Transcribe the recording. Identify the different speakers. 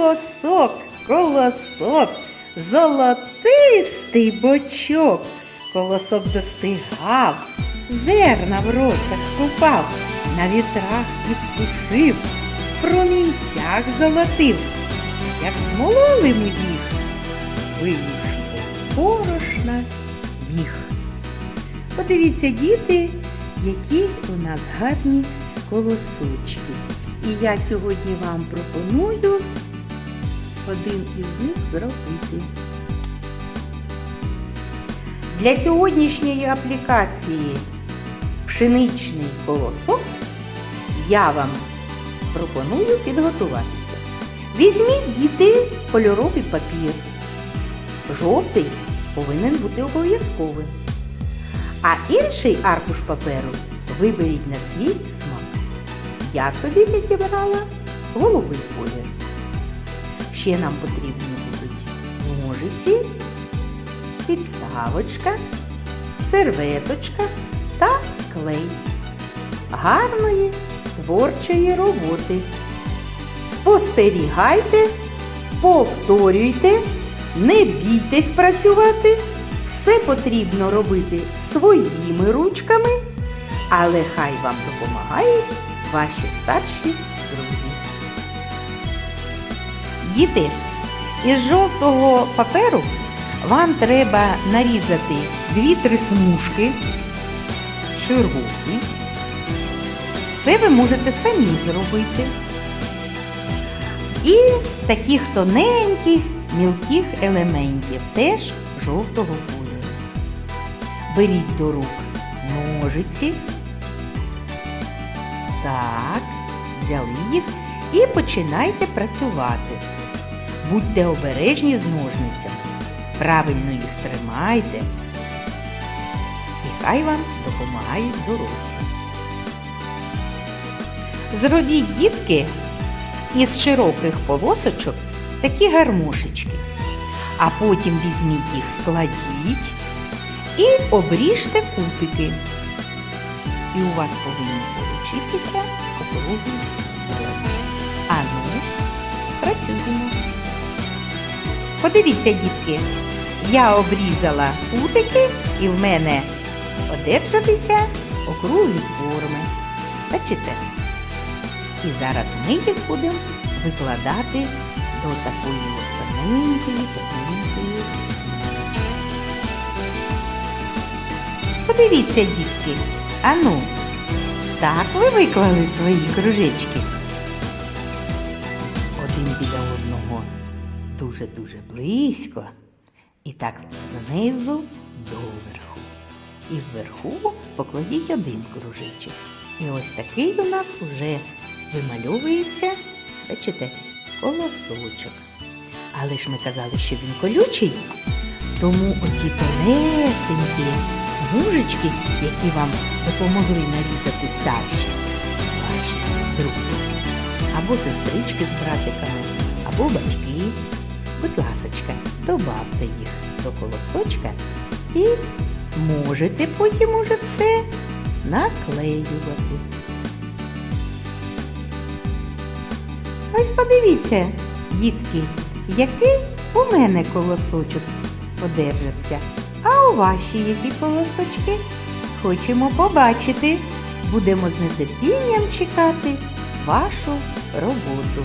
Speaker 1: Колосок, колосок, золотистий бочок. Колосок достигав, зерна в росах купав, на вітрах підсушив, промінцях золотив, як змололи ми їх, вийшов порошна міг. Подивіться, діти, які у нас гарні колосочки. І я сьогодні вам пропоную один із них зробити. Для сьогоднішньої аплікації пшеничний колосок я вам пропоную підготуватися. Візьміть діти кольоровий папір. Жовтий повинен бути обов'язковим. А інший аркуш паперу виберіть на свій смак. Я собі підібрала голубий колір. Ще нам потрібні будуть ножиці, підставочка, серветочка та клей. Гарної творчої роботи. Спостерігайте, повторюйте, не бійтесь працювати. Все потрібно робити своїми ручками, але хай вам допомагають ваші старші. Діти, із жовтого паперу вам треба нарізати 2-3 смужки широкі. Це ви можете самі зробити. І таких тоненьких, мілких елементів теж жовтого кольору. Беріть до рук ножиці. Так, взяли їх і починайте працювати. Будьте обережні з ножницями. Правильно їх тримайте. І хай вам допомагають дорослі. Зробіть дітки із широких полосочок такі гармошечки. А потім візьміть їх, складіть і обріжте кутики. І у вас повинні получитися ну, працюємо. Подивіться, дітки, я обрізала кутики і в мене одержалися округлі форми. Бачите? І зараз ми їх будемо викладати до такої тоненької, тоненької. Подивіться, дітки, ану, так ви виклали свої кружечки. Один біля одного дуже-дуже близько. І так знизу доверху. І вверху покладіть один кружечок. І ось такий у нас уже вимальовується, бачите, колосочок. Але ж ми казали, що він колючий, тому оті тонесенькі смужечки, які вам допомогли нарізати старші ваші друзі, або сестрички з братиками, або батьки. Будь ласочка, добавте їх до колосочка і можете потім уже все наклеювати. Ось подивіться, дітки, який у мене колосочок одержався. А у ваші які колосочки? Хочемо побачити. Будемо з нетерпінням чекати вашу роботу.